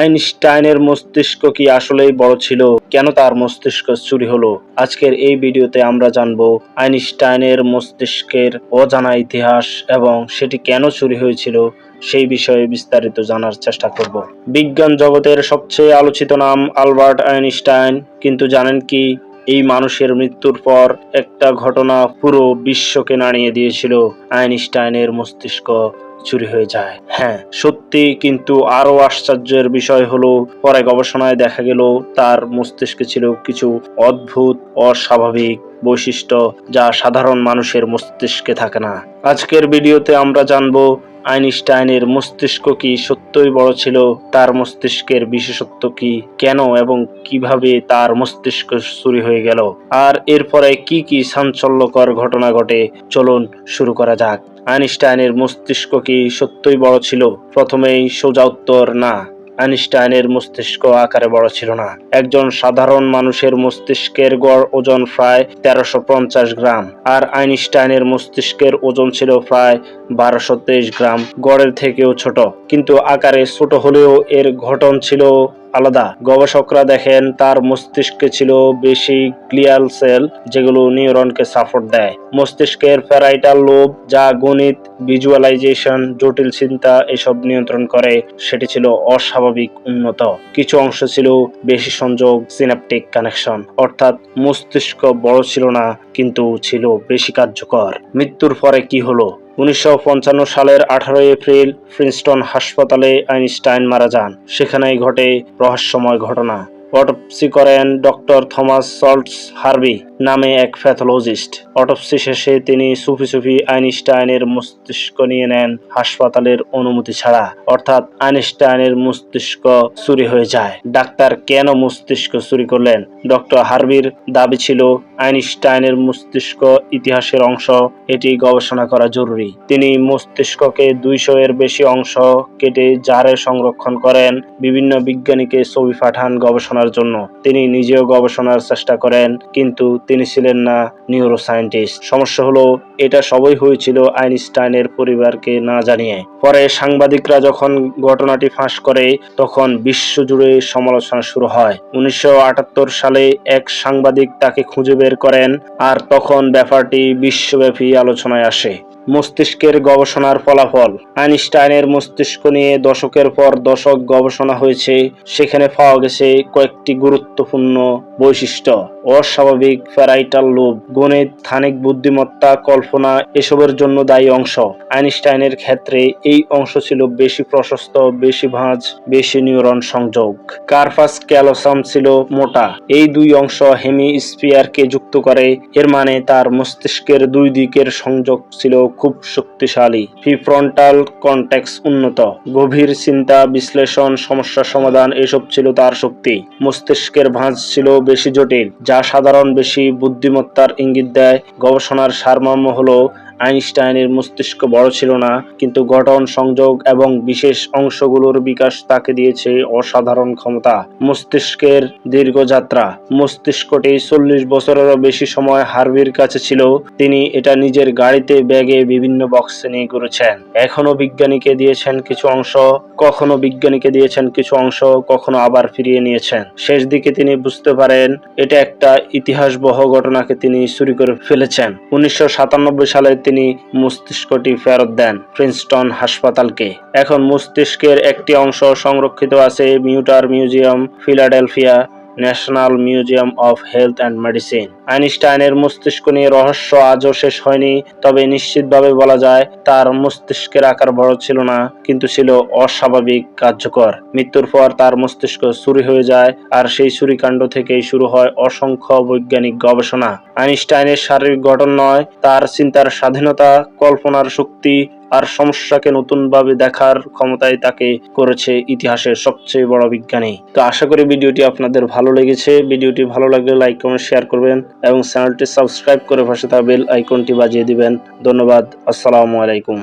আইনস্টাইনের মস্তিষ্ক কি আসলেই বড় ছিল? কেন তার মস্তিষ্ক চুরি হলো? আজকের এই ভিডিওতে আমরা জানব আইনস্টাইনের মস্তিষ্কের অজানা ইতিহাস এবং সেটি কেন চুরি হয়েছিল সেই বিষয়ে বিস্তারিত জানার চেষ্টা করব। বিজ্ঞান জগতের সবচেয়ে আলোচিত নাম আলবার্ট আইনস্টাইন। কিন্তু জানেন কি, এই মানুষের মৃত্যুর পর একটা ঘটনা পুরো বিশ্বকে নাড়িয়ে দিয়েছিল আইনস্টাইনের মস্তিষ্ক। চুরি হয়ে যায়। হ্যাঁ সত্যি কিন্তু আরও আশ্চর্যের বিষয় হলো, পরে গবেষণায় দেখা গেল তার মস্তিষ্কে ছিল কিছু অদ্ভুত, অস্বাভাবিক বৈশিষ্ট্য যা সাধারণ মানুষের মস্তিষ্কে থাকে না। আজকের ভিডিওতে আমরা জানব আইনস্টাইনের মস্তিষ্ক কি সত্যই বড় ছিল? তার মস্তিষ্কের বিশেষত্ব কি? কেন এবং কীভাবে তার মস্তিষ্ক চুরি হয়ে গেল? আর এরপরে কি কি চাঞ্চল্যকর ঘটনা ঘটে? চলুন শুরু করা যাক। আইনস্টাইনের মস্তিষ্ক কি সত্যই বড় ছিল? প্রথমেই সোজা উত্তর না। আইনস্টাইনের মস্তিষ্ক আকারে বড় ছিল না। একজন সাধারণ মানুষের মস্তিষ্কের গড় ওজন প্রায় তেরোশো গ্রাম, আর আইনস্টাইনের মস্তিষ্কের ওজন ছিল প্রায় বারোশো গ্রাম। গড়ের থেকেও ছোট, কিন্তু আকারে ছোট হলেও এর গঠন ছিল আলাদা। গবেষকরা দেখেন, তার মস্তিষ্কে ছিল বেশি গ্লিয়াল সেল যেগুলো নিউরনকে সাপোর্ট দেয়। মস্তিষ্কের প্যারাইটাল লোব যা গণিত ভিজুয়ালাইজেশন জটিল চিন্তা এসব নিয়ন্ত্রণ করে, সেটি ছিল অস্বাভাবিক উন্নত। কিছু অংশ ছিল বেশি সংযোগ সিনাপটিক কানেকশন অর্থাৎ মস্তিষ্ক বড় ছিল না, কিন্তু ছিল বেশি কার্যকর। মৃত্যুর পরে কি হলো? উনিশশো পঞ্চান্ন সালের আঠারোই এপ্রিল প্রিন্সটন হাসপাতালে আইনস্টাইন মারা যান। সেখানেই ঘটে রহস্যময় ঘটনা। অটোপসি করেন ডক্টর থমাস সল্টস হার্বি নামে এক প্যাথোলজিস্ট। অটোপসি শেষে তিনি সুফি সুফি আইনস্টাইনের মস্তিষ্ক নিয়ে নেন হাসপাতালের অনুমতি ছাড়া। অর্থাৎ আইনস্টাইনের মস্তিষ্ক চুরি হয়ে যায়। ডাক্তার কেন মস্তিষ্ক চুরি করলেন? ডক্টর হার্বির দাবি ছিল আইনস্টাইনের মস্তিষ্ক ইতিহাসের অংশ। এটি গবেষণা করা জরুরি। তিনি মস্তিষ্ককে দুইশো এর বেশি অংশ কেটে জারে সংরক্ষণ করেন বিভিন্ন বিজ্ঞানীকে ছবি পাঠান গবেষণার জন্য। তিনি নিজেও গবেষণার চেষ্টা করেন, কিন্তু তিনি ছিলেন না নিউরো সায়েন্টিস্ট সমস্যা হলো, এটা সবই হয়েছিল আইনস্টাইনের পরিবারকে না জানিয়ে। পরে সাংবাদিকরা যখন ঘটনাটি ফাঁস করে, তখন বিশ্বজুড়ে সমালোচনা শুরু হয়। উনিশশো আটাত্তর সালে এক সাংবাদিক তাকে খুঁজে বের করেন আর তখন ব্যাপারটি বিশ্বব্যাপী আলোচনায় আসে। মস্তিষ্কের গবেষণার ফলাফল। আইনস্টাইনের মস্তিষ্ক নিয়ে দশকের পর দশক গবেষণা হয়েছে। সেখানে পাওয়া গেছে কয়েকটি গুরুত্বপূর্ণ বৈশিষ্ট্য। অস্বাভাবিক প্যারাইটাল লোভ গণিত স্থানিক বুদ্ধিমত্তা, কল্পনা এসবের জন্য দায়ী অংশ। আইনস্টাইনের ক্ষেত্রে এই অংশ ছিল বেশি প্রশস্ত, বেশি ভাঁজ, বেশি নিউরন সংযোগ। কার্পাস ক্যালোসাম ছিল মোটা। এই দুই অংশ হেমি স্পিয়ারকে যুক্ত করে। এর মানে তার মস্তিষ্কের দুই দিকের সংযোগ ছিল খুব শক্তিশালী। প্রিফ্রন্টাল কন্টেক্স উন্নত। গভীর চিন্তা, বিশ্লেষণ, সমস্যা সমাধান এসব ছিল তার শক্তি। মস্তিষ্কের ভাঁজ ছিল বেশি জটিল, যা সাধারণ বেশি বুদ্ধিমত্তার ইঙ্গিত দেয়। গবেষণার সারমর্ম হলো আইনস্টাইনের মস্তিষ্ক বড় ছিল না, কিন্তু গঠন, সংযোগ এবং বিশেষ অংশগুলোর বিকাশ তাকে দিয়েছে অসাধারণ ক্ষমতা। মস্তিষ্কের দীর্ঘ যাত্রা। মস্তিষ্কটি চল্লিশ বছরেরও বেশি সময় হার্বির কাছে ছিল। তিনি এটা নিজের গাড়িতে ব্যাগে বিভিন্ন বক্সে নিয়ে করেছেন এখনও বিজ্ঞানীকে দিয়েছেন কিছু অংশ কখনো বিজ্ঞানীকে দিয়েছেন কিছু অংশ কখনো আবার ফিরিয়ে নিয়েছেন। শেষ দিকে তিনি বুঝতে পারেন, এটা একটা ইতিহাসবহ ঘটনাকে তিনি চুরি করে ফেলেছেন। উনিশশো সাতানব্বই সালে তিনি মস্তিষ্কটি ফেরত দেন প্রিন্সটন হাসপাতালকে। এখন মস্তিষ্কের একটি অংশ সংরক্ষিত আছে Mutter museum, Philadelphia national museum of health and medicine. আইনস্টাইনের মস্তিষ্ক নিয়ে রহস্য আজও শেষ হয়নি, তবে নিশ্চিতভাবে বলা যায় তার মস্তিষ্কের আকার বড় ছিল না, কিন্তু ছিল অস্বাভাবিক, কার্যকর। মৃত্যুর পর তার মস্তিষ্ক চুরি হয়ে যায়, আর সেই চুরিকাণ্ড থেকেই শুরু হয় অসংখ্য বৈজ্ঞানিক গবেষণা। আইনস্টাইনের শারীরিক গঠন নয়, তার চিন্তার স্বাধীনতা, কল্পনার শক্তি, আর সমস্যাকে নতুনভাবে দেখার ক্ষমতাই তাকে করেছে ইতিহাসের সবচেয়ে বড় বিজ্ঞানী। তো আশা করি ভিডিওটি আপনাদের ভালো লেগেছে। ভিডিওটি ভালো লাগলে লাইক, কমেন্ট, শেয়ার করবেন। এবং চ্যানেলটি সাবস্ক্রাইব করে পাশে থাকা বেল আইকনটি বাজিয়ে দিবেন। ধন্যবাদ। আসসালামু আলাইকুম।